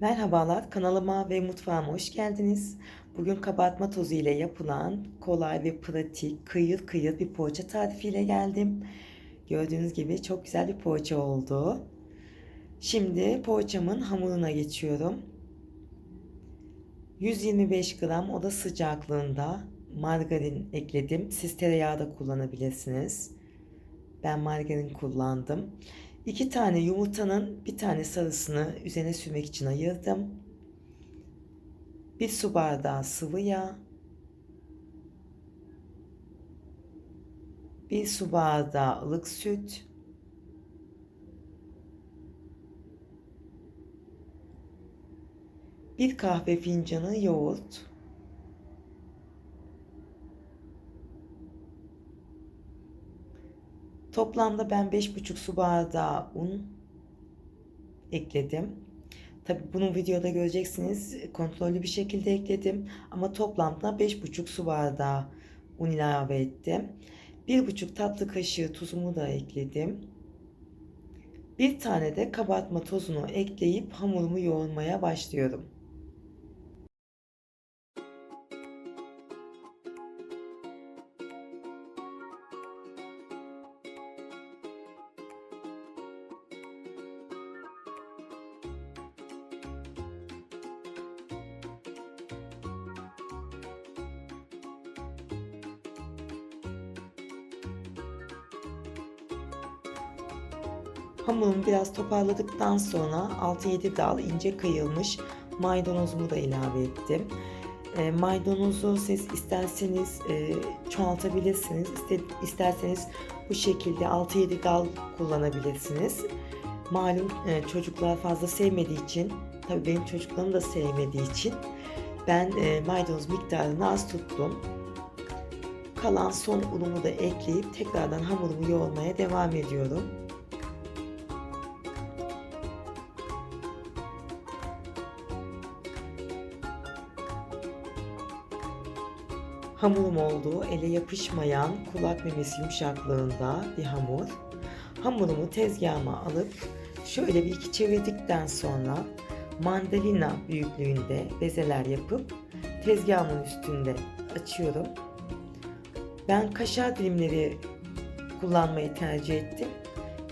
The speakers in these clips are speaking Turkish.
Merhabalar, kanalıma ve mutfağıma hoş geldiniz. Bugün kabartma tozu ile yapılan kolay ve pratik, kıyır kıyır bir poğaça tarifiyle geldim. Gördüğünüz gibi çok güzel bir poğaça oldu. Şimdi poğaçamın hamuruna geçiyorum. 125 gram oda sıcaklığında margarin ekledim. Siz tereyağı da kullanabilirsiniz. Ben margarin kullandım. İki tane yumurtanın bir tane sarısını üzerine sürmek için ayırdım. Bir su bardağı sıvı yağ. Bir su bardağı ılık süt. Bir kahve fincanı yoğurt. Toplamda ben 5,5 su bardağı un ekledim. Tabi bunu videoda göreceksiniz. Kontrollü bir şekilde ekledim. Ama toplamda 5,5 su bardağı un ilave ettim. 1,5 tatlı kaşığı tuzumu da ekledim. Bir tane de kabartma tozunu ekleyip hamurumu yoğurmaya başlıyorum. Hamurumu biraz toparladıktan sonra 6-7 dal ince kıyılmış maydanozumu da ilave ettim. E, maydanozu siz isterseniz e, çoğaltabilirsiniz. İste, isterseniz bu şekilde 6-7 dal kullanabilirsiniz. Malum e, çocuklar fazla sevmediği için, tabii benim çocuklarım da sevmediği için ben e, maydanoz miktarını az tuttum. Kalan son unumu da ekleyip tekrardan hamurumu yoğurmaya devam ediyorum. Hamurum olduğu ele yapışmayan kulak memesi yumuşaklığında bir hamur. Hamurumu tezgahıma alıp şöyle bir iki çevirdikten sonra mandalina büyüklüğünde bezeler yapıp tezgahımın üstünde açıyorum. Ben kaşar dilimleri kullanmayı tercih ettim.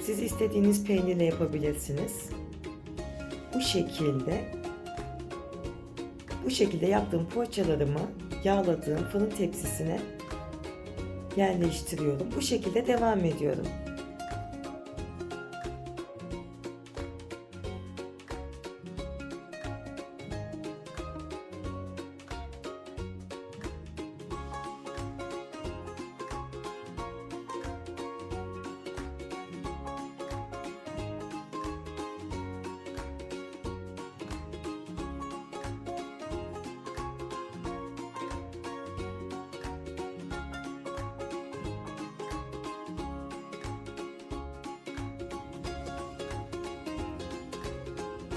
Siz istediğiniz peynirle yapabilirsiniz. Bu şekilde bu şekilde yaptığım poğaçalarımı yağladığım fırın tepsisine yerleştiriyorum. Bu şekilde devam ediyorum.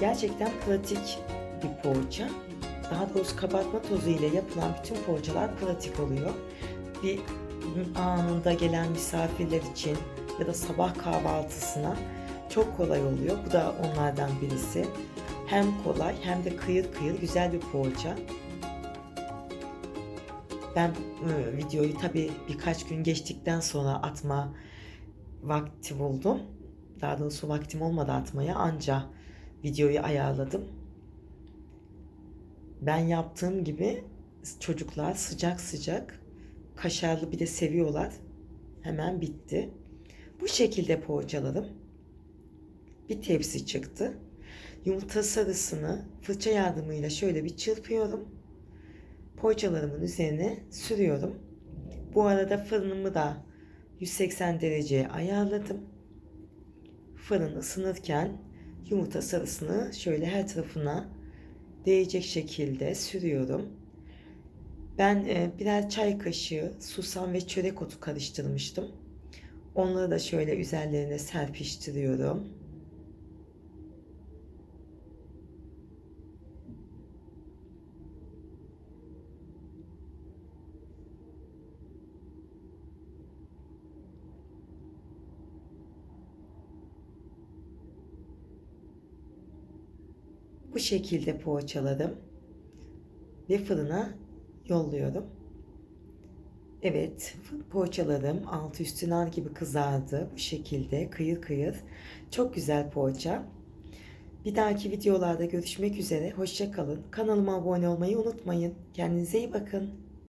Gerçekten pratik bir poğaça. Daha doğrusu kabartma tozu ile yapılan bütün poğaçalar pratik oluyor. Bir anında gelen misafirler için ya da sabah kahvaltısına çok kolay oluyor. Bu da onlardan birisi. Hem kolay hem de kıyır kıyır güzel bir poğaça. Ben e, videoyu tabi birkaç gün geçtikten sonra atma vakti buldum. Daha doğrusu vaktim olmadı atmaya anca videoyu ayarladım. Ben yaptığım gibi çocuklar sıcak sıcak kaşarlı bir de seviyorlar. Hemen bitti. Bu şekilde poğaçaladım. Bir tepsi çıktı. Yumurta sarısını fırça yardımıyla şöyle bir çırpıyorum. Poğaçalarımın üzerine sürüyorum. Bu arada fırınımı da 180 dereceye ayarladım. Fırın ısınırken yumurta sarısını şöyle her tarafına değecek şekilde sürüyorum. Ben e, birer çay kaşığı susam ve çörek otu karıştırmıştım. Onları da şöyle üzerlerine serpiştiriyorum. Bu şekilde poğaçaladım ve fırına yolluyorum. Evet, poğaçaladım. Altı üstü nar gibi kızardı. Bu şekilde kıyır kıyır. Çok güzel poğaça. Bir dahaki videolarda görüşmek üzere. Hoşça kalın. Kanalıma abone olmayı unutmayın. Kendinize iyi bakın.